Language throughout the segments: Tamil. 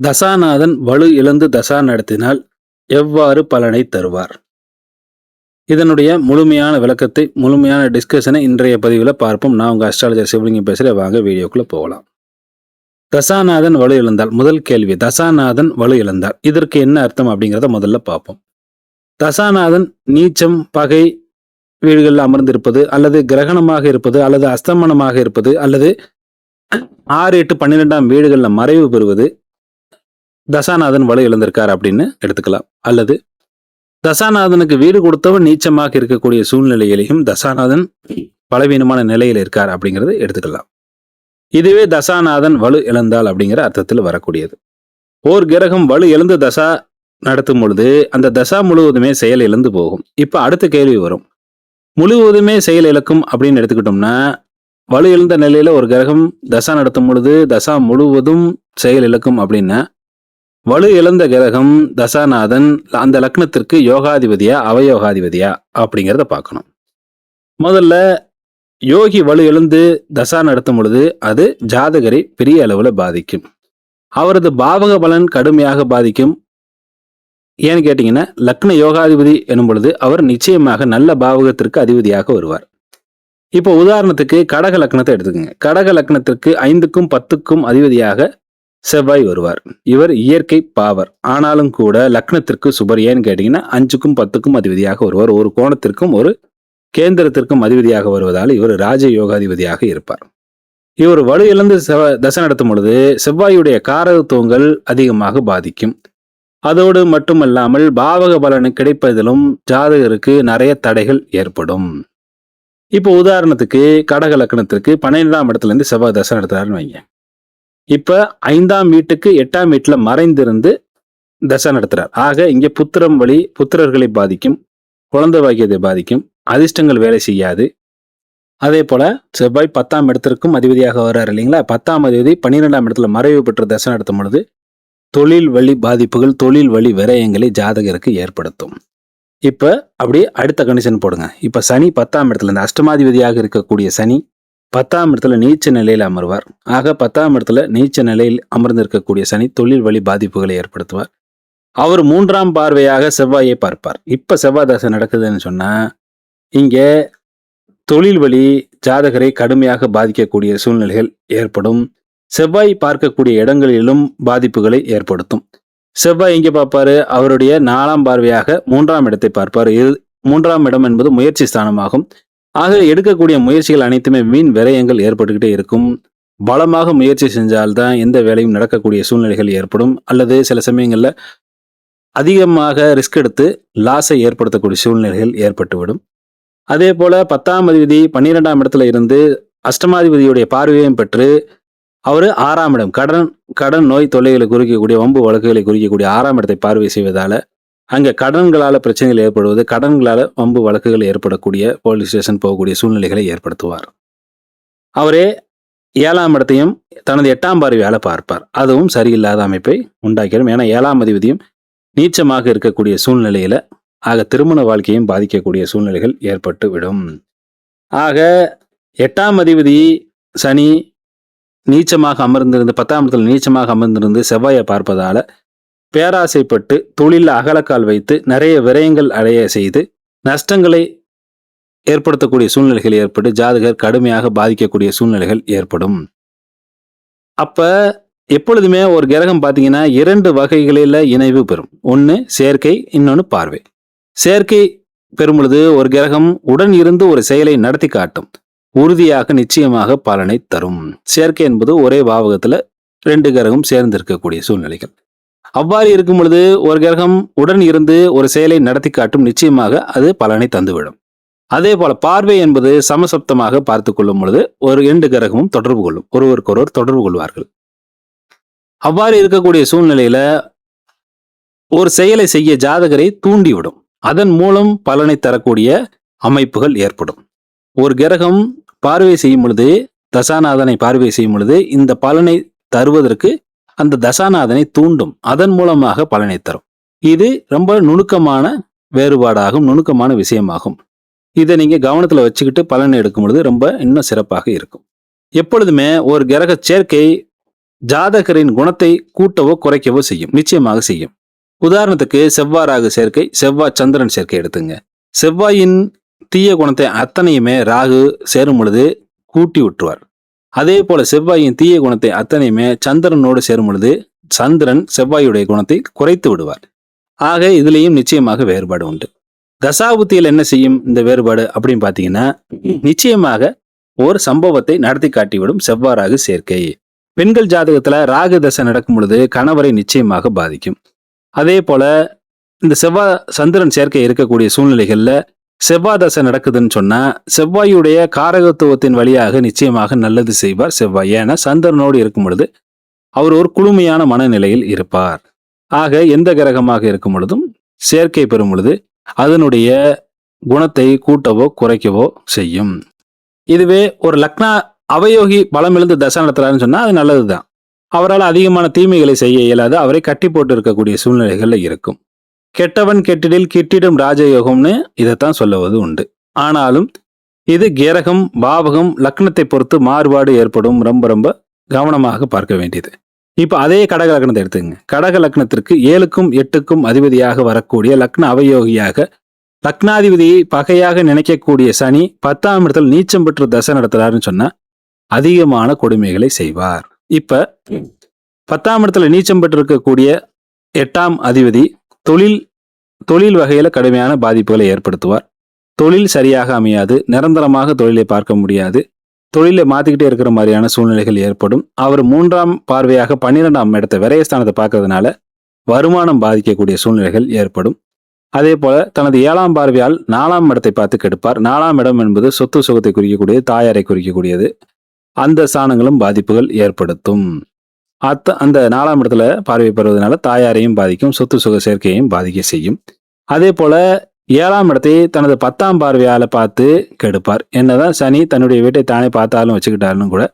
தசாநாதன் வலு இழந்து தசா நடத்தினால் எவ்வாறு பலனை தருவார்? இதனுடைய முழுமையான விளக்கத்தை முழுமையான டிஸ்கஷனை இன்றைய பதிவில் பார்ப்போம். நான் உங்கள் அஸ்ட்ராலஜர் சிவலிங்கம் பேசுகிறேன் வாங்க வீடியோக்குள்ளே போகலாம். தசாநாதன் வலு இழந்தால் முதல் கேள்வி தசாநாதன் வலு இழந்தார் இதற்கு என்ன அர்த்தம் அப்படிங்கிறத முதல்ல பார்ப்போம். தசாநாதன் நீச்சம் பகை வீடுகளில் அமர்ந்திருப்பது அல்லது கிரகணமாக இருப்பது அல்லது அஸ்தமனமாக இருப்பது அல்லது ஆறு எட்டு பன்னிரெண்டாம் வீடுகளில் மறைவு பெறுவது தசாநாதன் வலு இழந்திருக்கார் அப்படின்னு எடுத்துக்கலாம். அல்லது தசாநாதனுக்கு வீடு கொடுத்தவன் நீச்சமாக இருக்கக்கூடிய சூழ்நிலையிலையும் தசாநாதன் பலவீனமான நிலையில் இருக்கார் அப்படிங்கிறது எடுத்துக்கலாம். இதுவே தசாநாதன் வலு இழந்தால் அப்படிங்கிற அர்த்தத்தில் வரக்கூடியது. ஓர் கிரகம் வலு இழந்து தசா நடத்தும் பொழுது அந்த தசா முழுவதுமே செயல் இழந்து போகும். இப்போ அடுத்த கேள்வி வரும். முழுவதுமே செயல் இழக்கும் அப்படின்னு எடுத்துக்கிட்டோம்னா வலு இழந்த நிலையில ஒரு கிரகம் தசா நடத்தும் பொழுது தசா முழுவதும் செயல் இழக்கும் அப்படின்னா வலு இழந்த கிரகம் தசாநாதன் அந்த லக்னத்திற்கு யோகாதிபதியா அவயோகாதிபதியா அப்படிங்கிறத பார்க்கணும். முதல்ல யோகி வலு எழுந்து தசா நடத்தும் பொழுது அது ஜாதகரை பெரிய அளவில் பாதிக்கும். அவரது பாவக பலன் கடுமையாக பாதிக்கும். ஏன்னு கேட்டிங்கன்னா லக்ன யோகாதிபதி எனும் பொழுது அவர் நிச்சயமாக நல்ல பாவகத்திற்கு அதிபதியாக வருவார். இப்போ உதாரணத்துக்கு கடக லக்னத்தை எடுத்துக்கோங்க. கடக லக்னத்திற்கு ஐந்துக்கும் பத்துக்கும் அதிபதியாக செவ்வாய் வருவார். இவர் இயற்கை பாவர். ஆனாலும் கூட லக்னத்திற்கு சுபர் ஏன்னு கேட்டீங்கன்னா அஞ்சுக்கும் பத்துக்கும் அதிபதியாக வருவார். ஒரு கோணத்திற்கும் ஒரு கேந்திரத்திற்கும் அதிபதியாக வருவதால் இவர் ராஜ யோகாதிபதியாக இருப்பார். இவர் வலு இழந்து செவ தசை நடத்தும் பொழுது செவ்வாயுடைய காரகத்துவங்கள் அதிகமாக பாதிக்கும். அதோடு மட்டுமல்லாமல் பாவக பலன் கிடைப்பதிலும் ஜாதகருக்கு நிறைய தடைகள் ஏற்படும். இப்போ உதாரணத்துக்கு கடக லக்னத்திற்கு பன்னிரெண்டாம் இடத்துல இருந்து செவ்வாய் தசை நடத்துறாருன்னு வைங்க. இப்ப ஐந்தாம் வீட்டுக்கு எட்டாம் வீட்டுல மறைந்திருந்து தசை நடத்துறார். ஆக இங்க புத்திரம் வழி புத்திரர்களை பாதிக்கும் குழந்தை வாக்கியத்தை பாதிக்கும் அதிர்ஷ்டங்கள் வேலை செய்யாது. அதே போல செவ்வாய் பத்தாம் இடத்திற்கும் அதிபதியாக வர்றாரு இல்லைங்களா? பத்தாம் அதிபதி பன்னிரெண்டாம் இடத்துல மறைவு பெற்ற தசை நடத்தும் பொழுது தொழில் வழி பாதிப்புகள் தொழில் வழி விரயங்களை ஜாதகருக்கு ஏற்படுத்தும். இப்போ அப்படியே அடுத்த கண்டிஷன் போடுங்க. இப்போ சனி பத்தாம் இடத்துல இந்த அஷ்டமாதிபதியாக இருக்கக்கூடிய சனி பத்தாம் இடத்துல நீச்ச நிலையில் அமர்வார். ஆக பத்தாம் இடத்துல நீச்ச நிலையில் அமர்ந்திருக்கக்கூடிய சனி தொழில் வழி பாதிப்புகளை ஏற்படுத்துவார். அவர் மூன்றாம் பார்வையாக செவ்வாயை பார்ப்பார். இப்ப செவ்வாய் தசை நடக்குதுன்னு சொன்னா இங்கே தொழில் வழி ஜாதகரை கடுமையாக பாதிக்கக்கூடிய சூழ்நிலைகள் ஏற்படும். செவ்வாய் பார்க்கக்கூடிய இடங்களிலும் பாதிப்புகளை ஏற்படுத்தும். செவ்வாய் எங்கே பார்ப்பாரு? அவருடைய நாலாம் பார்வையாக மூன்றாம் இடத்தை பார்ப்பார். இது மூன்றாம் இடம் என்பது முயற்சி ஸ்தானமாகும். ஆக எடுக்கக்கூடிய முயற்சிகள் அனைத்துமே வீண் விரயங்கள் ஏற்பட்டுக்கிட்டே இருக்கும். பலமாக முயற்சி செஞ்சால்தான் எந்த வேலையும் நடக்கக்கூடிய சூழ்நிலைகள் ஏற்படும். அல்லது சில சமயங்களில் அதிகமாக ரிஸ்க் எடுத்து லாஸை ஏற்படுத்தக்கூடிய சூழ்நிலைகள் ஏற்பட்டுவிடும். அதே போல் பத்தாம் அதிபதி பன்னிரெண்டாம் இடத்துல இருந்து அஷ்டமாதிபதியுடைய பார்வையும் பெற்று அவர் ஆறாம் இடம். கடன் கடன் நோய் தொல்லைகளை குறிக்கக்கூடிய வம்பு வழக்குகளை குறிக்கக்கூடிய ஆறாம் இடத்தை பார்வை செய்வதால் அங்கே கடன்களால் பிரச்சனைகள் ஏற்படுவது கடன்களால் வம்பு வழக்குகள் ஏற்படக்கூடிய போலீஸ் ஸ்டேஷன் போகக்கூடிய சூழ்நிலைகளை ஏற்படுத்துவார். அவரே ஏழாம் இடத்தையும் தனது எட்டாம் பார்வையால பார்ப்பார். அதுவும் சரியில்லாத அமைப்பை உண்டாக்கிடும். ஏன்னா ஏழாம் அதிபதியும் நீச்சமாக இருக்கக்கூடிய சூழ்நிலையில் ஆக திருமண வாழ்க்கையும் பாதிக்கக்கூடிய சூழ்நிலைகள் ஏற்பட்டு விடும் ஆக எட்டாம் அதிபதி சனி நீச்சமாக அமர்ந்திருந்து பத்தாம் இடத்தில் நீச்சமாக அமர்ந்திருந்து செவ்வாயை பார்ப்பதால் பேராசைப்பட்டு தொழிலில் அகலக்கால் வைத்து நிறைய விரயங்கள் அடைய செய்து நஷ்டங்களை ஏற்படுத்தக்கூடிய சூழ்நிலைகள் ஏற்பட்டு ஜாதகர் கடுமையாக பாதிக்கக்கூடிய சூழ்நிலைகள் ஏற்படும். அப்ப எப்பொழுதுமே ஒரு கிரகம் பார்த்தீங்கன்னா இரண்டு வகைகளில் இணைவு பெறும். ஒன்று செயற்கை இன்னொன்று பார்வை. செயற்கை பெறும் பொழுது ஒரு கிரகம் உடன் இருந்து ஒரு செயலை நடத்தி காட்டும். உறுதியாக நிச்சயமாக பலனை தரும். செயற்கை என்பது ஒரே பாவகத்தில் ரெண்டு கிரகம் சேர்ந்திருக்கக்கூடிய சூழ்நிலைகள். அவ்வாறு இருக்கும் பொழுது ஒரு கிரகம் உடன் இருந்து ஒரு செயலை நடத்தி காட்டும் நிச்சயமாக அது பலனை தந்துவிடும். அதே போல பார்வை என்பது சமசப்தமாக பார்த்து கொள்ளும் பொழுது ஒரு இரண்டு கிரகமும் தொடர்பு கொள்ளும் ஒருவருக்கொருவர் தொடர்பு கொள்வார்கள். அவ்வாறு இருக்கக்கூடிய சூழ்நிலையில ஒரு செயலை செய்ய ஜாதகரை தூண்டிவிடும். அதன் மூலம் பலனை தரக்கூடிய அமைப்புகள் ஏற்படும். ஒரு கிரகம் பார்வை செய்யும் பொழுது தசாநாதனை பார்வை செய்யும் பொழுது இந்த பலனை தருவதற்கு அந்த தசாநாதனை தூண்டும். அதன் மூலமாக பலனை தரும். இது ரொம்ப நுணுக்கமான வேறுபாடாகும் நுணுக்கமான விஷயமாகும். இதை நீங்க கவனத்துல வச்சுக்கிட்டு பலன் எடுக்கும் பொழுது ரொம்ப இன்னும் சிறப்பாக இருக்கும். எப்பொழுதுமே ஒரு கிரக சேர்க்கை ஜாதகரின் குணத்தை கூட்டவோ குறைக்கவோ செய்யும். நிச்சயமாக செய்யும். உதாரணத்துக்கு செவ்வாய் ராகு சேர்க்கை செவ்வாய் சந்திரன் சேர்க்கை எடுத்துங்க. செவ்வாயின் தீய குணத்தை அத்தனையுமே ராகு சேரும் பொழுது கூட்டி விட்டுருவார். அதே போல செவ்வாயின் தீய குணத்தை அத்தனையுமே சந்திரனோடு சேரும் பொழுது சந்திரன் செவ்வாயுடைய குணத்தை குறைத்து விடுவார். ஆக இதுலேயும் நிச்சயமாக வேறுபாடு உண்டு. தசாபுத்தியில் என்ன செய்யும் இந்த வேறுபாடு அப்படின்னு பார்த்தீங்கன்னா நிச்சயமாக ஒரு சம்பவத்தை நடத்தி காட்டிவிடும் செவ்வாறாக சேர்க்கை. பெண்கள் ஜாதகத்தில் ராகு தசை நடக்கும் பொழுது கணவரை நிச்சயமாக பாதிக்கும். அதே போல இந்த செவ்வாய் சந்திரன் சேர்க்கை இருக்கக்கூடிய சூழ்நிலைகளில் செவ்வாய் தசை நடக்குதுன்னு சொன்னா செவ்வாயுடைய காரகத்துவத்தின் வழியாக நிச்சயமாக நல்லது செய்வார் செவ்வாய். ஏன்னா சந்திரனோடு இருக்கும் பொழுது அவர் ஒரு குளுமையான மனநிலையில் இருப்பார். ஆக எந்த கிரகமாக இருக்கும் பொழுதும் சேர்க்கை பெறும் பொழுது அதனுடைய குணத்தை கூட்டவோ குறைக்கவோ செய்யும். இதுவே ஒரு லக்னா அவயோகி பலமிழந்து தசை நடத்துறாருன்னு சொன்னா அது நல்லதுதான். அவரால் அதிகமான தீமைகளை செய்ய இயலாது அவரை கட்டி போட்டு இருக்கக்கூடிய சூழ்நிலைகள்ல இருக்கும். கெட்டவன் கெட்டிடில் கிட்டிடும் ராஜயோகம்னு இதைத்தான் சொல்லுவது உண்டு. ஆனாலும் இது கிரகம் பாவகம் லக்னத்தை பொறுத்து மாறுபாடு ஏற்படும் ரொம்ப ரொம்ப கவனமாக பார்க்க வேண்டியது. இப்போ அதே கடக லக்னத்தை எடுத்துங்க கடக லக்னத்திற்கு ஏழுக்கும் எட்டுக்கும் அதிபதியாக வரக்கூடிய லக்ன அவயோகியாக லக்னாதிபதியை பகையாக நினைக்கக்கூடிய சனி பத்தாம் இடத்தில் நீச்சம் பெற்று தசை நடத்துறாருன்னு சொன்னா அதிகமான கொடுமைகளை செய்வார். இப்ப பத்தாம் இடத்துல நீச்சம் பெற்றிருக்கக்கூடிய எட்டாம் அதிபதி தொழில் தொழில் வகையில் கடுமையான பாதிப்புகளை ஏற்படுத்துவார். தொழில் சரியாக அமையாது. நிரந்தரமாக தொழிலை பார்க்க முடியாது. தொழிலை மாற்றிக்கிட்டே இருக்கிற மாதிரியான சூழ்நிலைகள் ஏற்படும். அவர் மூன்றாம் பார்வையாக பன்னிரெண்டாம் இடத்தை விரயஸ்தானத்தை பார்க்கறதுனால வருமானம் பாதிக்கக்கூடிய சூழ்நிலைகள் ஏற்படும். அதே போல தனது ஏழாம் பார்வையால் நாலாம் இடத்தை பார்த்து கெடுப்பார். நாலாம் இடம் என்பது சொத்து சுகத்தை குறிக்கக்கூடியது தாயாரை குறிக்கக்கூடியது. அந்த ஸ்தானங்களும் பாதிப்புகள் ஏற்படுத்தும். அத்த அந்த நாலாம் இடத்துல பார்வை பெறுவதனால தாயாரையும் பாதிக்கும் சொத்து சுக சேர்க்கையையும் பாதிக்க செய்யும். அதே போல ஏழாம் இடத்தை தனது பத்தாம் பார்வையால் பார்த்து கெடுப்பார். என்னதான் சனி தன்னுடைய வீட்டை தானே பார்த்தாலும் வச்சுக்கிட்டாலும் கூட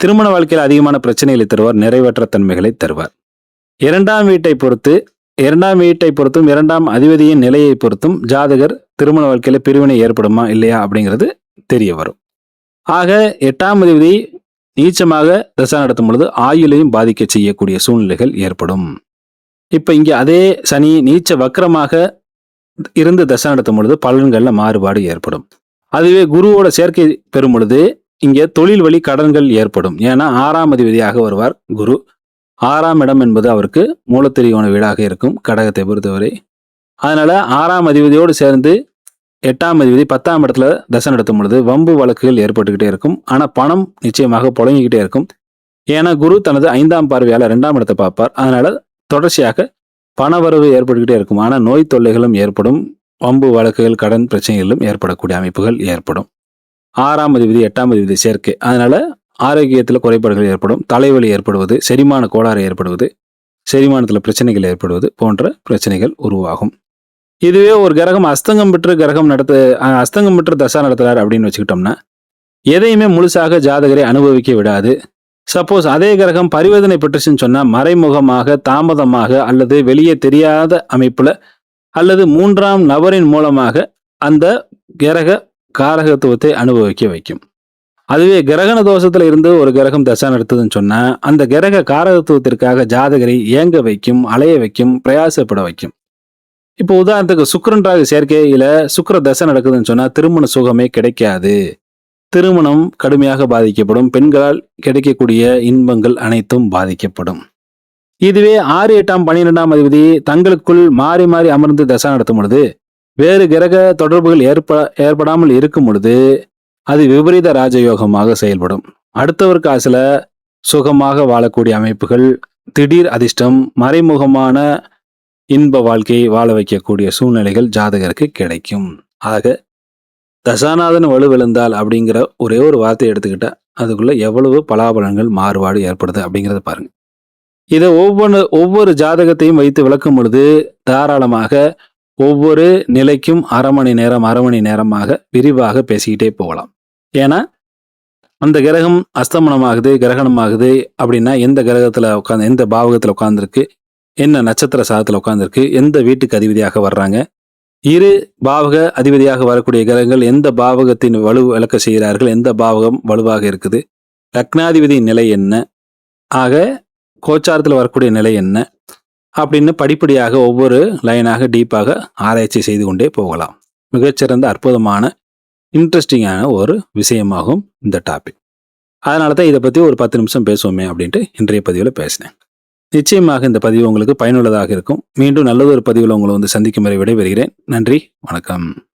திருமண வாழ்க்கையில் அதிகமான பிரச்சனைகளை தருவார் நிறைவேற்ற தன்மைகளை தருவார். இரண்டாம் வீட்டை பொறுத்து இரண்டாம் வீட்டை பொறுத்தும் இரண்டாம் அதிபதியின் நிலையை பொறுத்தும் ஜாதகர் திருமண வாழ்க்கையில் பிரிவினை ஏற்படுமா இல்லையா அப்படிங்கிறது தெரிய வரும். ஆக எட்டாம் அதிபதி நீச்சமாக தசா நடத்தும் பொழுது ஆயுளையும் பாதிக்க செய்யக்கூடிய சூழ்நிலைகள் ஏற்படும். இப்போ இங்கே அதே சனி நீச்ச வக்கரமாக இருந்து தசை நடத்தும் பொழுது பலன்களில் மாறுபாடு ஏற்படும். அதுவே குருவோட சேர்க்கை பெறும் பொழுது இங்கே தொழில் வழி கடன்கள் ஏற்படும். ஏன்னா ஆறாம் அதிபதியாக வருவார் குரு. ஆறாம் இடம் என்பது அவருக்கு மூலத்திரியோன வீடாக இருக்கும் கடகத்தை பொறுத்தவரை. அதனால ஆறாம் அதிபதியோடு சேர்ந்து எட்டாம் அதிபதி பத்தாம் இடத்துல தசை நடத்தும் பொழுது வம்பு வழக்குகள் ஏற்பட்டுக்கிட்டே இருக்கும். ஆனால் பணம் நிச்சயமாக புழங்கிக்கிட்டே இருக்கும். ஏன்னா குரு தனது ஐந்தாம் பார்வையால் ரெண்டாம் இடத்தை பார்ப்பார். அதனால தொடர்ச்சியாக பணவரவு ஏற்பட்டுக்கிட்டே இருக்கும். ஆனால் நோய் தொல்லைகளும் ஏற்படும். வம்பு வழக்குகள் கடன் பிரச்சனைகளும் ஏற்படக்கூடிய அமைப்புகள் ஏற்படும். ஆறாம் அதிபதி எட்டாம் அதிபதி சேர்க்கை. அதனால ஆரோக்கியத்தில் குறைபாடுகள் ஏற்படும். தலைவலி ஏற்படுவது செரிமான கோளாறு ஏற்படுவது செரிமானத்தில் பிரச்சனைகள் ஏற்படுவது போன்ற பிரச்சனைகள் உருவாகும். இதுவே ஒரு கிரகம் அஸ்தங்கம் பெற்று கிரகம் நடத்த அஸ்தங்கம் பெற்று தசா நடத்துகிறார் அப்படின்னு வச்சுக்கிட்டோம்னா எதையுமே முழுசாக ஜாதகரை அனுபவிக்க விடாது. சப்போஸ் அதே கிரகம் பரிவர்த்தனை பெற்றுச்சுன்னு சொன்னால் மறைமுகமாக தாமதமாக அல்லது வெளியே தெரியாத அமைப்பில் அல்லது மூன்றாம் நபரின் மூலமாக அந்த கிரக காரகத்துவத்தை அனுபவிக்க வைக்கும். அதுவே கிரகண தோஷத்தில் இருந்து ஒரு கிரகம் தசா நடத்துதுன்னு சொன்னால் அந்த கிரக காரகத்துவத்திற்காக ஜாதகரை இயங்க வைக்கும் அலைய வைக்கும் பிரயாசப்பட வைக்கும். இப்போ உதாரணத்துக்கு சுக்கிரன் ராகு சேர்க்கையில சுக்கர தசை நடக்குதுன்னு சொன்னா திருமண சுகமே கிடைக்காது. திருமணம் கடுமையாக பாதிக்கப்படும். பெண்களால் கிடைக்கக்கூடிய இன்பங்கள் அனைத்தும் பாதிக்கப்படும். இதுவே ஆறு எட்டாம் பன்னிரெண்டாம் அதிபதி தங்களுக்குள் மாறி மாறி அமர்ந்து தசை நடத்தும் பொழுது வேறு கிரக தொடர்புகள் ஏற்ப ஏற்படாமல் இருக்கும் பொழுது அது விபரீத ராஜயோகமாக செயல்படும். அடுத்தவர் காசுல சுகமாக வாழக்கூடிய அமைப்புகள் திடீர் அதிர்ஷ்டம் மறைமுகமான இன்ப வாழ்க்கையை வாழ வைக்கக்கூடிய சூழ்நிலைகள் ஜாதகருக்கு கிடைக்கும். ஆக தசாநாதன் வலுவிழந்தால் அப்படிங்கிற ஒரே ஒரு வார்த்தையை எடுத்துக்கிட்டால் அதுக்குள்ளே எவ்வளவு பலாபலன்கள் மாறுபாடு ஏற்படுது அப்படிங்கிறத பாருங்கள் இதை ஒவ்வொன்று ஒவ்வொரு ஜாதகத்தையும் வைத்து விளக்கும் பொழுது தாராளமாக ஒவ்வொரு நிலைக்கும் அரை மணி நேரம் அரை மணி நேரமாக விரிவாக பேசிக்கிட்டே போகலாம். ஏன்னா அந்த கிரகம் அஸ்தமனமாகுது கிரகணமாகுது அப்படின்னா எந்த கிரகத்தில் உட்காந்து எந்த பாவகத்தில் உட்காந்துருக்கு என்ன நட்சத்திர சாதத்தில் உட்காந்துருக்கு எந்த வீட்டுக்கு அதிபதியாக வர்றாங்க? இரு பாவக அதிபதியாக வரக்கூடிய கிரகங்கள் எந்த பாவகத்தின் வலு விளக்க செய்கிறார்கள்? எந்த பாவகம் வலுவாக இருக்குது? லக்னாதிபதி நிலை என்ன? ஆக கோச்சாரத்தில் வரக்கூடிய நிலை என்ன? அப்படின்னு படிப்படியாக ஒவ்வொரு லைனாக டீப்பாக ஆராய்ச்சி செய்து கொண்டே போகலாம். மிகச்சிறந்த அற்புதமான இன்ட்ரெஸ்டிங்கான ஒரு விஷயமாகும் இந்த டாபிக் அதனால தான் இதை பற்றி ஒரு பத்து நிமிஷம் பேசுவோமே அப்படின்ட்டு இன்றைய பதிவில் பேசினேன். நிச்சயமாக இந்த பதிவு உங்களுக்கு பயனுள்ளதாக இருக்கும். மீண்டும் நல்லதொரு பதிவில் உங்களை வந்து சந்திக்கும் வரை விடைபெறுகிறேன். நன்றி. வணக்கம்.